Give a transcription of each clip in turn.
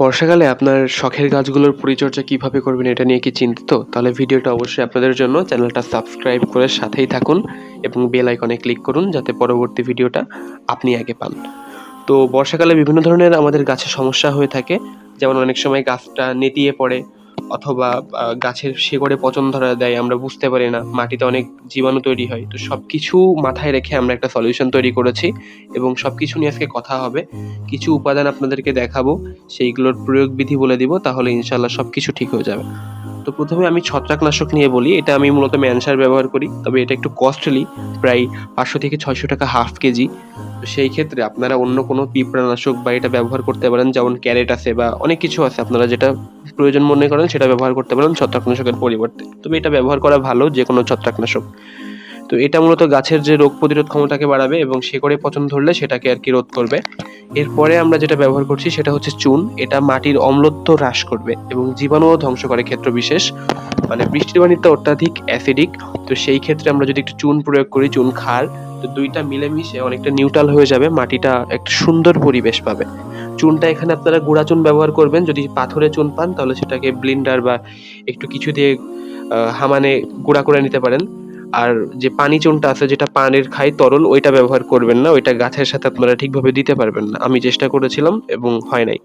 বর্ষাকালে আপনার শখের গাছগুলোর পরিচর্যা কীভাবে করবেন এটা নিয়ে কি চিন্তিত? তাহলে ভিডিওটা অবশ্যই আপনাদের জন্য চ্যানেলটা সাবস্ক্রাইব করে সাথেই থাকুন এবং বেল আইকনে ক্লিক করুন যাতে পরবর্তী ভিডিওটা আপনি আগে পান। তো বর্ষাকালে বিভিন্ন ধরনের আমাদের গাছে সমস্যা হয়ে থাকে। যেমন অনেক সময় গাছটা নেতিয়ে পড়ে অথবা গাছের শিকড়ে পচন ধরা দেয়, আমরা বুঝতে পারি না। মাটিতে অনেক জীবাণু তৈরি হয়। তো সব কিছু মাথায় রেখে আমরা একটা সলিউশন তৈরি করেছি এবং সব কিছু নিয়ে আজকে কথা হবে। কিছু উপাদান আপনাদেরকে দেখাবো, সেইগুলোর প্রয়োগ বিধি বলে দিব, তাহলে ইনশাল্লাহ সব কিছু ঠিক হয়ে যাবে। তো প্রথমে আমি ছত্রাকনাশক নিয়ে বলি, এটা আমি মূলত ম্যানসার ব্যবহার করি, তবে এটা একটু কস্টলি প্রায় পাঁচশো থেকে ছয়শো টাকা হাফ কেজি। তো সেই ক্ষেত্রে আপনারা অন্য কোনো পিঁপড়ানাশক বা এটা ব্যবহার করতে পারেন, যেমন ক্যারেট আছে বা অনেক কিছু আছে, আপনারা যেটা প্রয়োজন মনে করেন সেটা ব্যবহার করতে পারেন ছত্রাকনাশকের পরিবর্তে। তবে এটা ব্যবহার করা ভালো যে কোনো ছত্রাকনাশক। তো এটা মূলত গাছের যে রোগ প্রতিরোধ ক্ষমতাকে বাড়াবে এবং শেকড়ে পচন ধরলে সেটাকে আর কি রোধ করবে। এরপরে আমরা যেটা ব্যবহার করছি সেটা হচ্ছে চুন। এটা মাটির অম্লত্ব হ্রাস করবে এবং জীবাণুও ধ্বংস করে ক্ষেত্র বিশেষ। মানে বৃষ্টির পানিটা অত্যাধিক, অ্যাসিডিক। তো সেই ক্ষেত্রে আমরা যদি একটু চুন প্রয়োগ করি, চুন খার, তো দুইটা মিলেমিশে অনেকটা নিউট্রাল হয়ে যাবে, মাটিটা একটা সুন্দর পরিবেশ পাবে। চুনটা এখানে আপনারা গুঁড়া চুন ব্যবহার করবেন। যদি পাথরে চুন পান, তাহলে সেটাকে ব্লিন্ডার বা একটু কিছু দিয়ে হামানে গুঁড়া করে নিতে পারেন। আর যে পানি চুনটা আছে, যেটা পানির খাই তরল, ওইটা ব্যবহার করবেন না, ওইটা গাছের সাথে আপনারা ঠিকভাবে দিতে পারবেন না। আমি চেষ্টা করেছিলাম এবং হয় নাই।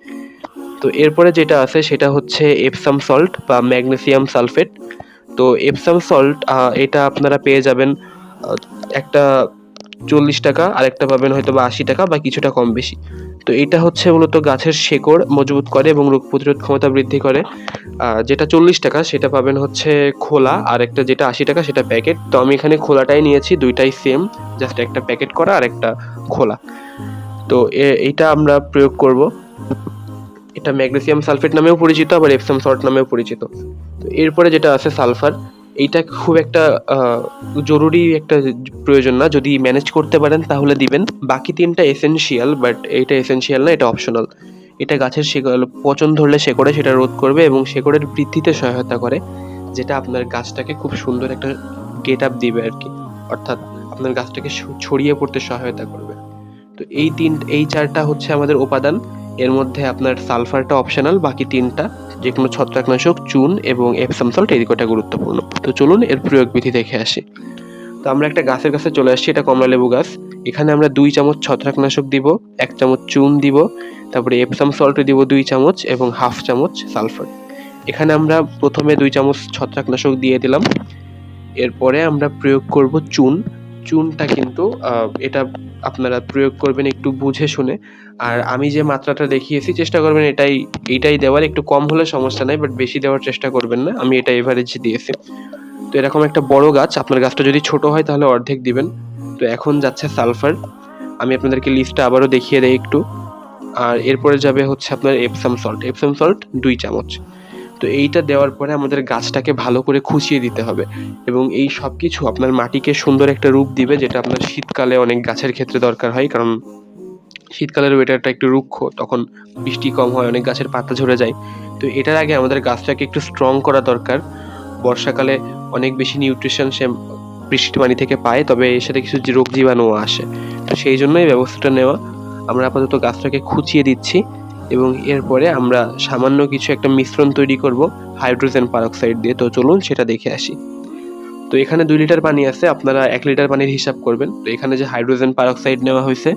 তো এরপরে যেটা আছে, সেটা হচ্ছে এপসাম সল্ট বা ম্যাগনেসিয়াম সালফেট তো এপসাম সল্ট এটা আপনারা পেয়ে যাবেন একটা চল্লিশ টাকা আর একটা পাবেন হয়তো বা আশি টাকা বা কিছুটা কম বেশি। তো এটা হচ্ছে মূলত গাছের শেকড় মজবুত করে এবং রোগ প্রতিরোধ ক্ষমতা বৃদ্ধি করে। যেটা চল্লিশ টাকা, সেটা পাবেন হচ্ছে খোলা আর একটা যেটা আশি টাকা, সেটা প্যাকেট। তো আমি এখানে খোলাটাই নিয়েছি, দুইটাই সেম জাস্ট একটা প্যাকেট করা আর একটা খোলা। তো এইটা আমরা প্রয়োগ করব। এটা ম্যাগনেসিয়াম সালফেট নামেও পরিচিত, আবার এপসাম সল্ট নামেও পরিচিত। তো এরপরে যেটা আছে সালফার এইটা খুব একটা জরুরি একটা প্রয়োজন না। যদি ম্যানেজ করতে পারেন তাহলে দিবেন। বাকি তিনটা এসেনশিয়াল বাট এইটা এসেনশিয়াল না, এটা অপশনাল এটা গাছের শিকড়, পচন ধরলে শেকড়ে সেটা রোধ করবে এবং শেকড়ের বৃদ্ধিতে সহায়তা করে, যেটা আপনার গাছটাকে খুব সুন্দর একটা গেট আপ দিবে আর কি। অর্থাৎ আপনার গাছটাকে ছড়িয়ে পড়তে সহায়তা করবে। তো এই তিন, এই চারটা হচ্ছে আমাদের উপাদান। এর মধ্যে আপনার সালফারটা অপশনাল বাকি তিনটা। যে কোনো ছত্রাকনাশক, চুন এবং এপসাম সল্ট এই কটা গুরুত্বপূর্ণ। তো চলুন এর প্রয়োগ বিধি দেখে আসি। তো আমরা একটা গাছের কাছে চলে আসছি, এটা কমলা লেবু গাছ। এখানে আমরা দুই চামচ ছত্রাকনাশক দিব, এক চামচ চুন দিব, তারপরে এপসাম সল্ট দিব দুই চামচ এবং হাফ চামচ সালফার। এখানে আমরা প্রথমে দুই চামচ ছত্রাকনাশক দিয়ে দিলাম। এরপরে আমরা প্রয়োগ করব চুন। চুনটা কিন্তু এটা আপনারা প্রয়োগ করবেন একটু বুঝে শুনে। আর আমি যে মাত্রাটা দেখিয়েছি, চেষ্টা করবেন এটাই এইটাই দেওয়ার। একটু কম হলে সমস্যা নাই বাট বেশি দেওয়ার চেষ্টা করবেন না। আমি এটা এভারেজ দিয়েছি। তো এরকম একটা বড় গাছ, আপনার গাছটা যদি ছোট হয় তাহলে অর্ধেক দিবেন। তো এখন যাচ্ছে সালফার। আমি আপনাদেরকে লিস্টটা আবারও দেখিয়ে দেই একটু। আর এরপরে যাবে হচ্ছে আপনার এপসাম সল্ট এপসাম সল্ট দুই চামচ। তো এইটা দেওয়ার পরে আমাদের গাছটাকে ভালো করে খুঁচিয়ে দিতে হবে এবং এই সব কিছু আপনার মাটিকে সুন্দর একটা রূপ দিবে, যেটা আপনার শীতকালে অনেক গাছের ক্ষেত্রে দরকার হয়, কারণ শীতকালের ওয়েদারটা একটু রুক্ষ, তখন বৃষ্টি কম হয়, অনেক গাছের পাতা ঝরে যায়। তো এটার আগে আমাদের গাছটাকে একটু স্ট্রং করা দরকার। বর্ষাকালে অনেক বেশি নিউট্রিশন সে বৃষ্টি পানি থেকে পায়, তবে এর সাথে কিছু রোগ জীবাণু আসে। তো সেই জন্যই ব্যবস্থাটা নেওয়া। আমরা আপাতত গাছটাকে খুঁচিয়ে দিচ্ছি। এবং এরপরে আমরা সামান্য কিছু একটা মিশ্রণ তৈরি করব হাইড্রোজেন পারক্সাইড দিয়ে। তো চলুন সেটা দেখে আসি। তো এখানে দুই লিটার পানি আছে, আপনারা এক লিটার পানির হিসাব করবেন। তো এখানে যে হাইড্রোজেন পারক্সাইড নেওয়া হয়েছে,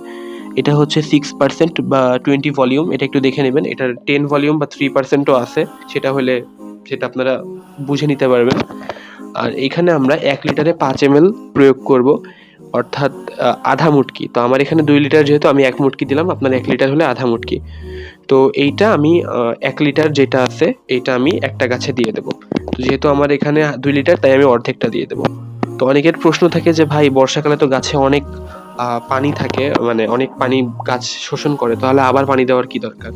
এটা হচ্ছে সিক্স পার্সেন্ট বা টোয়েন্টি ভলিউম এটা একটু দেখে নেবেন। এটার টেন ভলিউম বা থ্রি পার্সেন্টও আছে, সেটা হলে সেটা আপনারা বুঝে নিতে পারবেন। আর এখানে আমরা এক লিটারে পাঁচ এম প্রয়োগ করব। অর্থাৎ আধা মুটকি। তো আমার এখানে দুই লিটার যেহেতু, আমি এক মুটকি দিলাম, আপনার এক লিটার হলে আধা মুটকি। তো এইটা আমি এক লিটার যেটা আছে, এইটা আমি একটা গাছে দিয়ে দেবো। তো যেহেতু আমার এখানে দুই লিটার, তাই আমি অর্ধেকটা দিয়ে দেবো। তো অনেকের প্রশ্ন থাকে যে, ভাই, বর্ষাকালে তো গাছে অনেক পানি থাকে মানে অনেক পানি গাছ শোষণ করে, তাহলে আবার পানি দেওয়ার কি দরকার?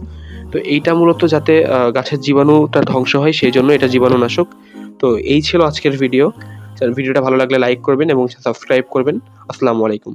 তো এইটা মূলত যাতে গাছের জীবাণুটা ধ্বংস হয়, সেই জন্য এটা জীবাণুনাশক। তো এই ছিল আজকের ভিডিও। ভিডিওটা ভালো লাগলে লাইক করবেন এবং সাবস্ক্রাইব করবেন। আসসালামু আলাইকুম।